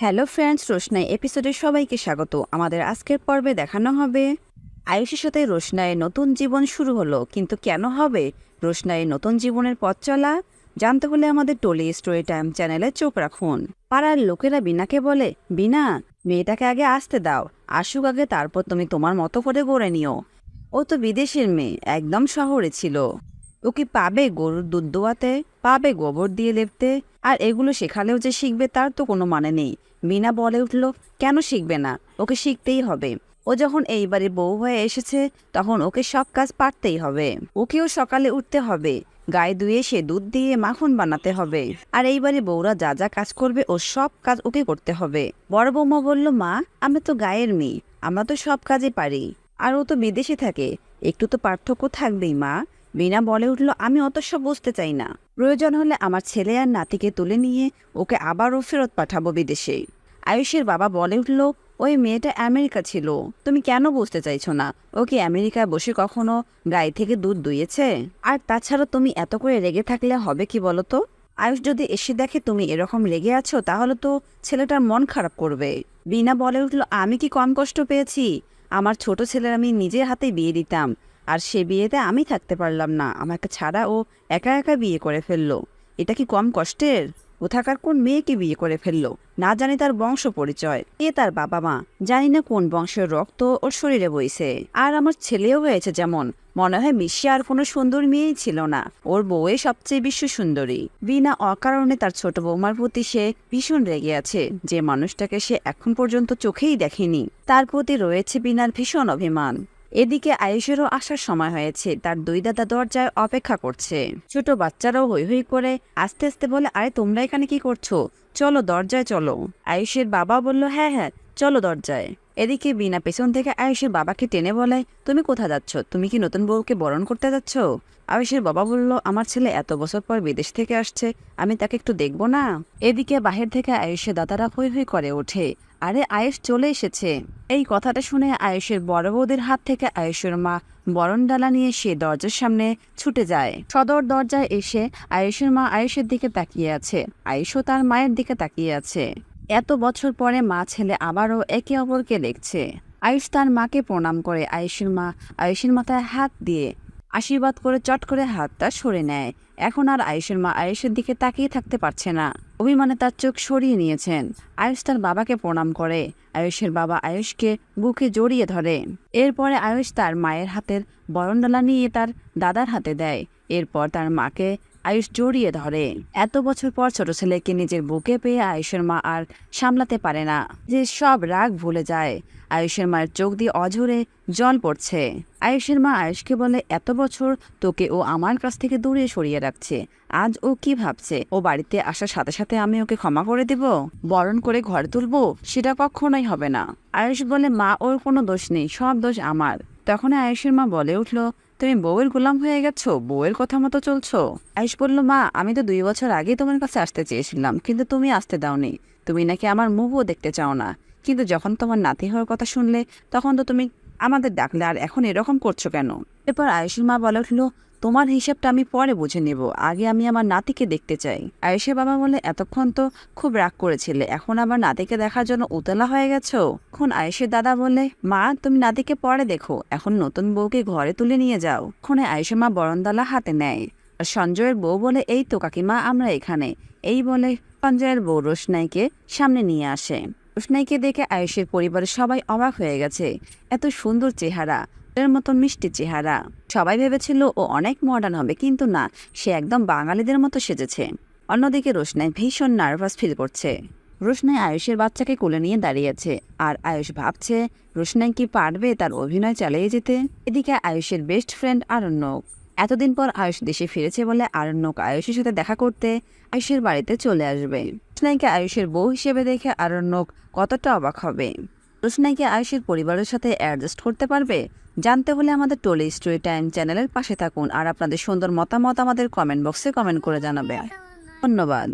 Hello friends, রোশনাই এপিসোডে সবাইকে স্বাগত। আমাদের আজকের পর্বে দেখানো হবে, আয়ুষের সাথে রোশনাইয়ের নতুন জীবন শুরু হলো, কিন্তু কেন হবে? রোশনাইয়ের নতুন জীবনের পথ চলা, জানতে হলে আমাদের টলি স্টোরি টাইম চ্যানেলে চোখ রাখুন। পাড়ার লোকেরা বিনাকে বলে, বিনা, মেয়েটাকে আগে আসতে দাও, আসুক আগে, তারপর তুমি তোমার মতো করে গড়ে নিও। ও তো বিদেশের মেয়ে, একদম শহরে ছিল। ও কি পাবে গরুর দুধ দোয়াতে? পাবে গোবর দিয়ে লেপতে? আর এগুলো শেখালেও যে শিখবে তার তো কোনো মানে নেই। মিনা বলে উঠল, কেন শিখবে না? ওকে শিখতেই হবে। ও যখন এইবারে বউ হয়ে এসেছে, তখন ওকে সব কাজ পারতেই হবে। ওকেও সকালে উঠতে হবে। গায়ে ধুয়ে সে দুধ দিয়ে মাখন বানাতে হবে। আর এইবারে বউরা যা যা কাজ করবে ও সব কাজ ওকে করতে হবে। বড় বৌমা বলল, মা, আমরা তো গায়ের মেয়ে, আমরা তো সব কাজে পারি। আর ও তো বিদেশে থাকে। একটু তো পার্থক্য থাকবেই, মা। বিনা বলে উঠল, আমি অত সব বুঝতে চাই না। প্রয়োজন হলে আমার ছেলে আর নাতিকে তুলে নিয়ে ওকে আবারও ফেরত পাঠাবো বিদেশে। আয়ুষের বাবা বলে উঠল, ওই মেয়েটা আমেরিকা ছিল। তুমি কেন বুঝতে চাইছো না? ও কি আমেরিকায় বসে কখনো গায়ে থেকে দুধ দুইয়েছে আর তাছাড়া তুমি এত করে রেগে থাকলে হবে কি বলো তো আয়ুষ যদি এসে দেখে তুমি এরকম রেগে আছো, তাহলে তো ছেলেটার মন খারাপ করবে। বিনা বলে উঠল, আমি কি কম কষ্ট পেয়েছি? আমার ছোট ছেলের আমি নিজের হাতেই বিয়ে দিতাম। আর সে বিয়েতে আমি থাকতে পারলাম না। আমাকে ছাড়া ও একা একা বিয়ে করে ফেলল। এটা কি কম কষ্টের? ও কোথাকার কোন মেয়েকে বিয়ে করে ফেলল? না জানি তার বংশ পরিচয়। এ তার বাবা মা। জানি না কোন বংশের রক্ত ওর শরীরে বইছে। আর আমার ছেলেও হয়েছে যেমন। মনে হয় বিশ্বে আর কোনো সুন্দর মেয়েই ছিল না। ওর বউয়ে সবচেয়ে বিশ্ব সুন্দরী। বিনা অকারণে তার ছোট বৌমার প্রতি সে ভীষণ রেগে আছে। যে মানুষটাকে সে এখন পর্যন্ত চোখেই দেখেনি। তার প্রতি রয়েছে বিনার ভীষণ অভিমান। এদিকে আয়ুষেরও আসার সময় হয়েছে। তার দুই দাদা দরজায় অপেক্ষা করছে। ছোট বাচ্চারাও হৈ হৈ করে আস্তে আস্তে বলে, আরে, তোমরা এখানে কি করছ? চলো দরজায় চলো। আয়ুষের বাবা বলল হ্যাঁ হ্যাঁ চলো দরজায়। এদিকে বিনা পেছন থেকে আয়ুষের বাবাকে টেনে বলে, তুমি কোথা যাচ্ছ? তুমি কি নতুন বউকে বরণ করতে যাচ্ছ? আয়ুষের বাবা বলল, আমার ছেলে এত বছর পর বিদেশ থেকে আসছে, আমি তাকে একটু দেখব না? এদিকে বাহির থেকে আয়ুষের দাদারা হই হই করে ওঠে। আরে আয়ুষ চলে এসেছে। এই কথাটা শুনে আয়ুষের বড় বৌদির হাত থেকে আয়ুষের মা বরণ ডালা নিয়ে সে দরজার সামনে ছুটে যায়। সদর দরজায় এসে আয়ুষের মা আয়ুষের দিকে তাকিয়ে আছে। আয়ুষও তার মায়ের দিকে তাকিয়ে আছে। এত বছর পরে মা ছেলে আবারও একে অপরকে দেখছে। আয়ুষ তার মাকে প্রণাম করে, আয়ুষের মা, আয়ুষের মাথায় হাত দিয়ে আশীর্বাদ করে চট করে হাতটা সরে নেয়। এখন আর আয়ুষের মা আয়ুষের দিকে তাকিয়ে থাকতে পারছে না। অভিমানে তার চোখ সরিয়ে নিয়েছেন। আয়ুষ তার বাবাকে প্রণাম করে। আয়ুষের বাবা আয়ুষকে বুকে জড়িয়ে ধরে। এরপরে আয়ুষ তার মায়ের হাতের বরণডালা নিয়ে তার দাদার হাতে দেয়। এরপর তার মাকে আয়ুষ জড়িয়ে ধরে। এত বছর পর ছোট ছেলেকে নিজের বুকে পেয়ে আয়ুষের মা আর সামলাতে পারে না। যে সব রাগ ভুলে যায়। আয়ুষের মায়ের চোখ দিয়ে অঝরে জল পড়ছে। আয়ুষের মা আয়ুষকে বলে, এত বছর তোকে ও আমার কাছ থেকে দূরে সরিয়ে রাখছে। আজ ও কি ভাবছে? ও বাড়িতে আসার সাথে সাথে আমি ওকে ক্ষমা করে দেব? বরণ করে ঘরে তুলবো? সেটা কখনোই হবে না। আয়ুষ বলে, মা, ওর কোনো দোষ নেই। সব দোষ আমার। তখন আয়ুষের মা বলে উঠল তুমি বউয়ের গোলাম হয়ে গেছো, বউয়ের কথা মতো চলছো। আয়ুষ বলল, মা, আমি তো দুই বছর আগে তোমার কাছে আসতে চেয়েছিলাম, কিন্তু তুমি আসতে দাওনি। তুমি নাকি আমার মুভও দেখতে চাও না। কিন্তু যখন তোমার নাতি হওয়ার কথা শুনলে, তখন তো তুমি আমাদের ডাকলে, আর এখন এরকম করছ কেন? এরপর আয়ুষের মা বলে উঠল তোমার হিসাবটা আমি পরে বুঝে নেব। আগে আমি আমার নাতিকে দেখতে চাই। আয়ুষের বাবা বলে, এতক্ষণ তো খুব রাগ করেছিলে, এখন আবার নাতিকে দেখার জন্য উতলা হয়ে গেছো? এখন আয়েশের দাদা বলে, মা, তুমি নাতিকে পরে দেখো। এখন নতুন বউকে ঘরে তুলে নিয়ে যাও। ওখানে আয়ুষের মা বরণদালা হাতে নেয়। আর সঞ্জয়ের বউ বলে, এই তো কাকিমা, আমরা এখানে। এই বলে সঞ্জয়ের বউ রোশনাইকে সামনে নিয়ে আসে। রোশনাইকে দেখে আয়ুষের পরিবারের সবাই অবাক হয়ে গেছে। এত সুন্দর চেহারা। এর মতো মিষ্টি চেহারা। সবাই ভেবেছিল ও অনেক মডার্ন হবে, কিন্তু না, সে একদম বাঙালিদের মতো সেজেছে। অন্যদিকে রোশনাই ভীষণ নার্ভাস ফিল করছে। রোশনাই আয়ুষের বাচ্চাকে কোলে নিয়ে দাঁড়িয়েছে, আর আয়ুষ ভাবছে, রোশনাই কি পারবে তার অভিনয় চালিয়ে যেতে? এদিকে আয়ুষের বেস্ট ফ্রেন্ড আরণ্যক। এতদিন পর আয়ুষ দেশে ফিরেছে বলে আরণ্যক আয়ুষের সাথে দেখা করতে আয়ুষের বাড়িতে চলে আসবে। রোশনাইকে আয়ুষের বউ হিসেবে দেখে আরণ্যক কতটা অবাক হবে। রোশনাইকে আয়ুষের পরিবারের সাথে অ্যাডজাস্ট করতে পারবে? জানতে হলে আমাদের টোলি স্টোরি টাইম চ্যানেলের পাশে থাকুন আর আপনাদের সুন্দর মতামত আমাদের কমেন্ট বক্সে কমেন্ট করে জানাবে ধন্যবাদ।